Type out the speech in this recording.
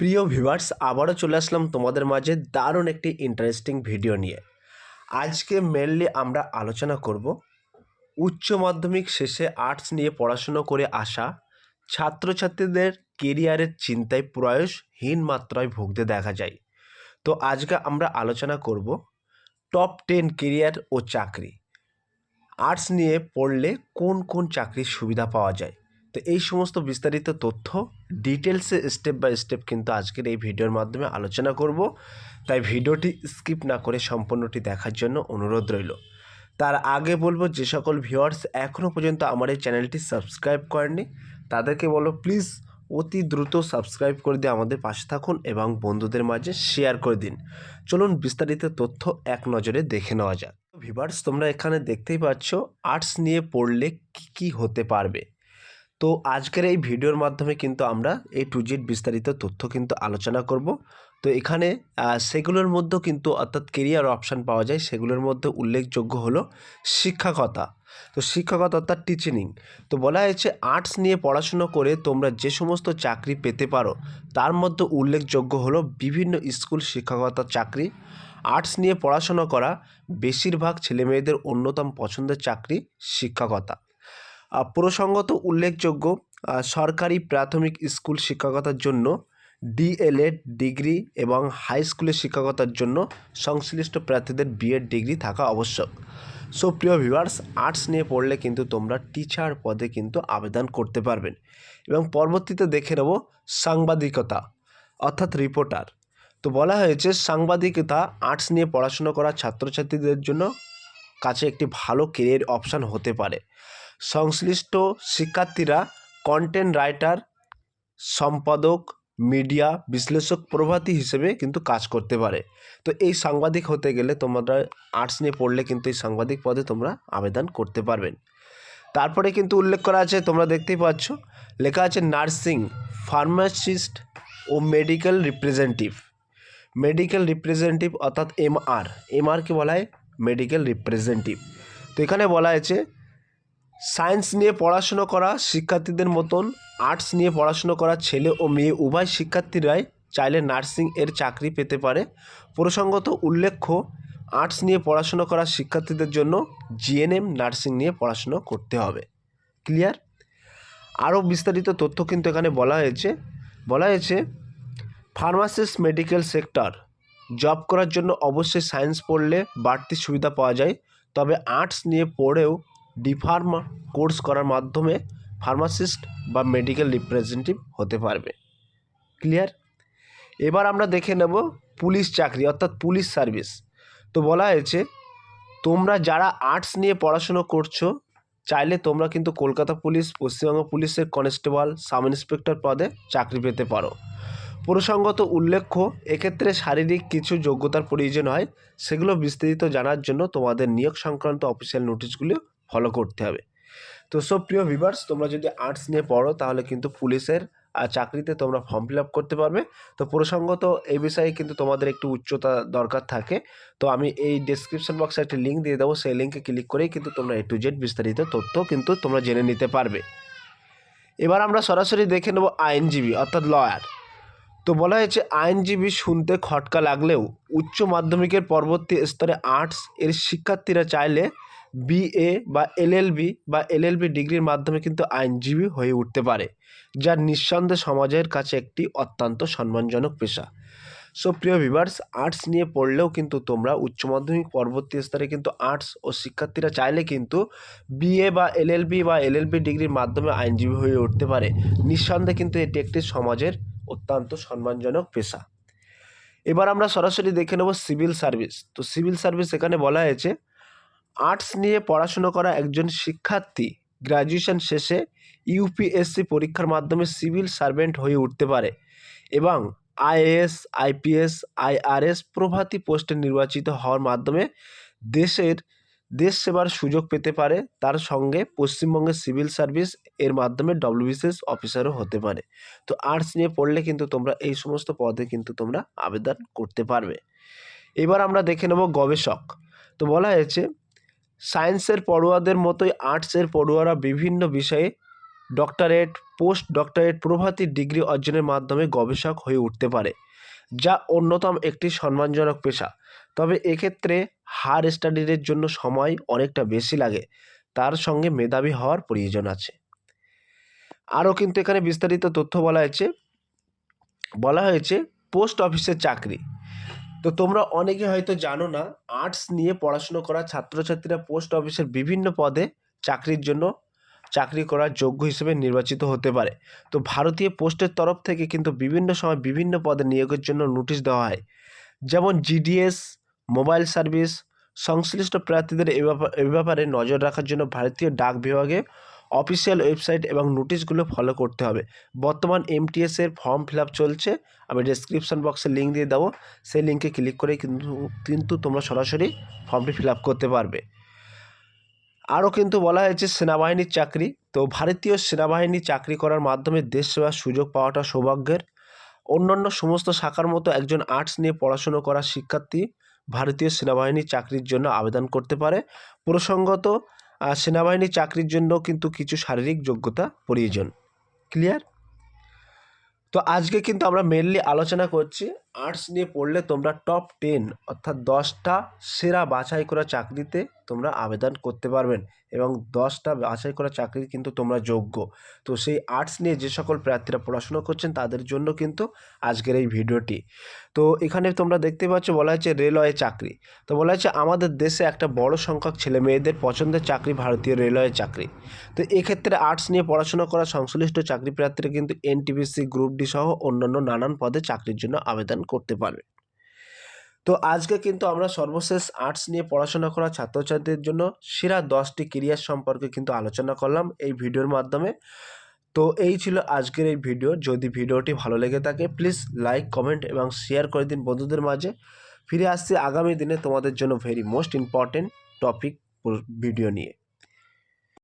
প্রিয় ভিভার্স আবারও চলে আসলাম তোমাদের মাঝে দারুণ একটি ইন্টারেস্টিং ভিডিও নিয়ে। আজকে মেনলি আমরা আলোচনা করব উচ্চ মাধ্যমিক শেষে আর্টস নিয়ে পড়াশুনো করে আসা ছাত্রছাত্রীদের কেরিয়ারের চিন্তায় প্রয়াসহীন মাত্রায় ভুগতে দেখা যায়। তো আজকে আমরা আলোচনা করব টপ টেন কেরিয়ার ও চাকরি। আর্টস নিয়ে পড়লে কোন কোন চাকরির সুবিধা পাওয়া যায়? তো এই সমস্ত বিস্তারিত তথ্য ডিটেলসে স্টেপ বাই স্টেপ কিন্তু আজকের এই ভিডিওর মাধ্যমে আলোচনা করব। তাই ভিডিওটি স্কিপ না করে সম্পূর্ণটি দেখার জন্য অনুরোধ রইল। তার আগে বলব, যে সকল ভিউয়ার্স এখনও পর্যন্ত আমার এই চ্যানেলটি সাবস্ক্রাইব করেননি, তাদেরকে বলো প্লিজ অতি দ্রুত সাবস্ক্রাইব করে দিয়ে আমাদের পাশে থাকুন এবং বন্ধুদের মাঝে শেয়ার করে দিন। চলুন বিস্তারিত তথ্য এক নজরে দেখে নেওয়া যাক। ভিভার্স তোমরা এখানে দেখতেই পাচ্ছ আর্টস নিয়ে পড়লে কী কী হতে পারবে। তো আজকের এই ভিডিওর মাধ্যমে কিন্তু আমরা এই টু জেড বিস্তারিত তথ্য কিন্তু আলোচনা করব। তো এখানে সেগুলোর মধ্যেও কিন্তু অর্থাৎ কেরিয়ার অপশান পাওয়া যায়। সেগুলোর মধ্যে উল্লেখযোগ্য হলো শিক্ষকতা তো শিক্ষকতা অর্থাৎ টিচিনিং তো বলা হয়েছে আর্টস নিয়ে পড়াশুনো করে তোমরা যে সমস্ত চাকরি পেতে পারো, তার মধ্যে উল্লেখযোগ্য হলো বিভিন্ন স্কুল শিক্ষকতার চাকরি। আর্টস নিয়ে পড়াশোনা করা বেশিরভাগ ছেলেমেয়েদের অন্যতম পছন্দের চাকরি শিক্ষকতা প্রসঙ্গত উল্লেখযোগ্য সরকারি প্রাথমিক স্কুল শিক্ষকতার জন্য ডিএলএড ডিগ্রি এবং হাই স্কুলের শিক্ষকতার জন্য সংশ্লিষ্ট প্রার্থীদের বিএড ডিগ্রি থাকা আবশ্যক। সো প্রিয় ভিউয়ার্স, আর্টস নিয়ে পড়লে কিন্তু তোমরা টিচার পদে কিন্তু আবেদন করতে পারবেন। এবং পরবর্তীতে দেখে নেব সাংবাদিকতা, অর্থাৎ রিপোর্টার। তো বলা হয়েছে, সাংবাদিকতা, আর্টস নিয়ে পড়াশোনা করা ছাত্রছাত্রীদের জন্য কাছে একটি ভালো কেরিয়ার অপশান হতে পারে। সংশ্লিষ্ট শিক্ষার্থীরা কন্টেন্ট রাইটার সম্পাদক মিডিয়া বিশ্লেষক, প্রভৃতি হিসেবে কিন্তু কাজ করতে পারে। তো এই সাংবাদিক হতে গেলে তোমরা আর্টস নিয়ে পড়লে কিন্তু এই সাংবাদিক পদে তোমরা আবেদন করতে পারবেন। তারপরে কিন্তু উল্লেখ করা আছে, তোমরা দেখতেই পাচ্ছ, লেখা আছে নার্সিং, ফার্মাসিস্ট ও মেডিকেল রিপ্রেজেন্টেটিভ মেডিকেল রিপ্রেজেন্টেটিভ অর্থাৎ এমআর এমআরকে বলা হয়, মেডিকেল রিপ্রেজেন্টেটিভ তো এখানে বলা হয়েছে সায়েন্স নিয়ে পড়াশুনো করা শিক্ষার্থীদের মতন, আর্টস নিয়ে পড়াশুনো করা ছেলে ও মেয়ে উভয় শিক্ষার্থীরাই চাইলে নার্সিং এর চাকরি পেতে পারে। প্রসঙ্গত উল্লেখ্য, আর্টস নিয়ে পড়াশুনো করা শিক্ষার্থীদের জন্য জিএনএম নার্সিং নিয়ে পড়াশুনো করতে হবে। ক্লিয়ার? আরও বিস্তারিত তথ্য কিন্তু এখানে বলা হয়েছে। বলা হয়েছে, ফার্মাসিস্ট মেডিকেল সেক্টর, জব করার জন্য অবশ্যই সায়েন্স পড়লে বাড়তি সুবিধা পাওয়া যায়। তবে আর্টস নিয়ে পড়েও ডিফার্মা কোর্স করার মাধ্যমে ফার্মাসিস্ট বা মেডিকেল রিপ্রেজেন্টেটিভ হতে পারবে। ক্লিয়ার? এবার আমরা দেখে নেব পুলিশ চাকরি, অর্থাৎ পুলিশ সার্ভিস। তো বলা হয়েছে, তোমরা যারা আর্টস নিয়ে পড়াশুনো করছ, চাইলে তোমরা কিন্তু কলকাতা পুলিশ, পশ্চিমবঙ্গ পুলিশের কনস্টেবল, সাব ইন্সপেক্টর পদে চাকরি পেতে পারো। প্রসঙ্গত উল্লেখ্য, এক্ষেত্রে শারীরিক কিছু যোগ্যতার প্রয়োজন হয়, সেগুলো বিস্তারিত জানার জন্য তোমাদের নিয়োগ সংক্রান্ত অফিসিয়াল নোটিশগুলো ফলো করতে হবে। তো সব প্রিয় ভিভার্স তোমরা যদি আর্টস নিয়ে পড়ো, তাহলে কিন্তু পুলিশের চাকরিতে তোমরা ফর্ম ফিল আপ করতে পারবে। তো প্রসঙ্গত, এই বিষয়ে কিন্তু তোমাদের একটু উচ্চতা দরকার থাকে। তো আমি এই ডেসক্রিপশন বক্সে একটি লিঙ্ক দিয়ে দেবো। সেই লিঙ্কে ক্লিক করেই কিন্তু তোমরা এ টু জেড বিস্তারিত তথ্য কিন্তু তোমরা জেনে নিতে পারবে। এবার আমরা সরাসরি দেখে নেব আইনজীবী, অর্থাৎ লয়ার তো বলা হয়েছে আইনজীবী শুনতে খটকা লাগলেও উচ্চ মাধ্যমিকের পরবর্তী স্তরে আর্টস এর শিক্ষার্থীরা চাইলে বিএ বা এলএলবি বা এলএলবি ডিগ্রির মাধ্যমে কিন্তু আইনজীবী হয়ে উঠতে পারে, যা নিঃসন্দেহে সমাজের কাছে একটি অত্যন্ত সম্মানজনক পেশা। সো প্রিয় ভিভার্স আর্টস নিয়ে পড়লেও কিন্তু তোমরা উচ্চ মাধ্যমিক পরবর্তী স্তরে কিন্তু আর্টস ও শিক্ষার্থীরা চাইলে কিন্তু বিএ বা এলএলবি বা এলএলবি ডিগ্রির মাধ্যমে আইনজীবী হয়ে উঠতে পারে। নিঃসন্দেহে কিন্তু এটি একটি সমাজের অত্যন্ত সম্মানজনক পেশা। এবার আমরা সরাসরি দেখে নেব সিভিল সার্ভিস। তো সিভিল সার্ভিস এখানে বলা হয়েছে, আর্টস নিয়ে পড়াশুনো করা একজন শিক্ষার্থী গ্র্যাজুয়েশন শেষে ইউপিএসসি পরীক্ষার মাধ্যমে সিভিল সার্ভেন্ট হয়ে উঠতে পারে এবং আইএএস, আইপিএস, আইআরএস প্রভৃতি পোস্টে নির্বাচিত হওয়ার মাধ্যমে দেশের দেশ সেবার সুযোগ পেতে পারে, তার সঙ্গে পশ্চিমবঙ্গের সিভিল সার্ভিস এর মাধ্যমে ডব্লিউবিসিএস অফিসারও হতে পারে। তো আর্টস নিয়ে পড়লে কিন্তু তোমরা এই সমস্ত পদে কিন্তু তোমরা আবেদন করতে পারবে। এবার আমরা দেখে নেব গবেষক। তো বলা হয়েছে সায়েন্সের পড়ুয়াদের মতোই আর্টসের পড়ুয়ারা বিভিন্ন বিষয়ে ডক্টরেট পোস্ট ডক্টরেট প্রভৃতি ডিগ্রি অর্জনের মাধ্যমে গবেষক হয়ে উঠতে পারে, যা অন্যতম একটি সম্মানজনক পেশা। তবে এক্ষেত্রে হার স্টাডিজের জন্য সময় অনেকটা বেশি লাগে। তার সঙ্গে মেধাবী হওয়ার প্রয়োজন আছে। আরও কিন্তু এখানে বিস্তারিত তথ্য বলা হয়েছে। বলা হয়েছে, পোস্ট অফিসের চাকরি। তো তোমরা অনেকে হয়তো জানো না, আর্টস নিয়ে পড়াশুনো করা ছাত্রছাত্রীরা পোস্ট অফিসের বিভিন্ন পদে চাকরির জন্য চাকরি করার যোগ্য হিসেবে নির্বাচিত হতে পারে। তো ভারতীয় পোস্টের তরফ থেকে কিন্তু বিভিন্ন সময় বিভিন্ন পদে নিয়োগের জন্য নোটিশ দেওয়া হয়। যেমন জিডিএস মোবাইল সার্ভিস, সংশ্লিষ্ট প্রার্থীদের এ ব্যাপা- এ ব্যাপারে নজর রাখার জন্য ভারতীয় ডাক বিভাগে অফিসিয়াল ওয়েবসাইট এবং নোটিশগুলো ফলো করতে হবে। বর্তমান এমটিএস এর ফর্ম ফিল চলছে। আমি ডেসক্রিপশন বক্সে লিঙ্ক দিয়ে দেবো। সেই লিঙ্কে ক্লিক করে কিন্তু কিন্তু তোমরা সরাসরি ফর্মটি ফিল করতে পারবে। আরও কিন্তু বলা হয়েছে সেনাবাহিনীর চাকরি। তো ভারতীয় সেনাবাহিনী চাকরি করার মাধ্যমে দেশ সেবার সুযোগ পাওয়াটা সৌভাগ্যের। অন্যান্য সমস্ত শাখার মতো একজন আর্টস নিয়ে পড়াশুনো করা শিক্ষার্থী ভারতীয় সেনাবাহিনীর চাকরির জন্য আবেদন করতে পারে। প্রসঙ্গত সেনাবাহিনী চাকরির জন্য কিন্তু কিছু শারীরিক যোগ্যতা প্রয়োজন। ক্লিয়ার তো আজকে কিন্তু আমরা মেনলি আলোচনা করছি আর্টস নিয়ে পড়লে তোমরা টপ টেন অর্থাৎ দশটা সেরা বাছাই করা চাকরিতে তোমরা আবেদন করতে পারবেন এবং দশটা বাছাই করা চাকরি কিন্তু তোমরা যোগ্য। তো সেই আর্টস নিয়ে যে সকল প্রার্থীরা পড়াশোনা করছেন তাদের জন্য কিন্তু আজকের এই ভিডিওটি। তো এখানে তোমরা দেখতে পাচ্ছ বলা হয়েছে রেলওয়ে চাকরি। তো বলা হয়েছে আমাদের দেশে একটা বড় সংখ্যক ছেলে মেয়েদের পছন্দের চাকরি ভারতীয় রেলওয়ে চাকরি। তো এক্ষেত্রে আর্টস নিয়ে পড়াশোনা করা সংশ্লিষ্ট চাকরি প্রার্থীরা কিন্তু এনটিপিসি গ্রুপ ডি সহ অন্যান্য নানান পদে চাকরির জন্য আবেদন করতে পারবে। তো আজকে কিন্তু আমরা সর্বশেষ আর্টস নিয়ে পড়াশোনা করা ছাত্রছাত্রীদের জন্য সেরা দশটি কেরিয়ার সম্পর্কে কিন্তু আলোচনা করলাম এই ভিডিওর মাধ্যমে। তো এই ছিল আজকের এই ভিডিও। যদি ভিডিওটি ভালো লেগে থাকে প্লিজ লাইক কমেন্ট এবং শেয়ার করে দিন বন্ধুদের মাঝে। ফিরে আসছি আগামী দিনে তোমাদের জন্য very most important topic video নিয়ে।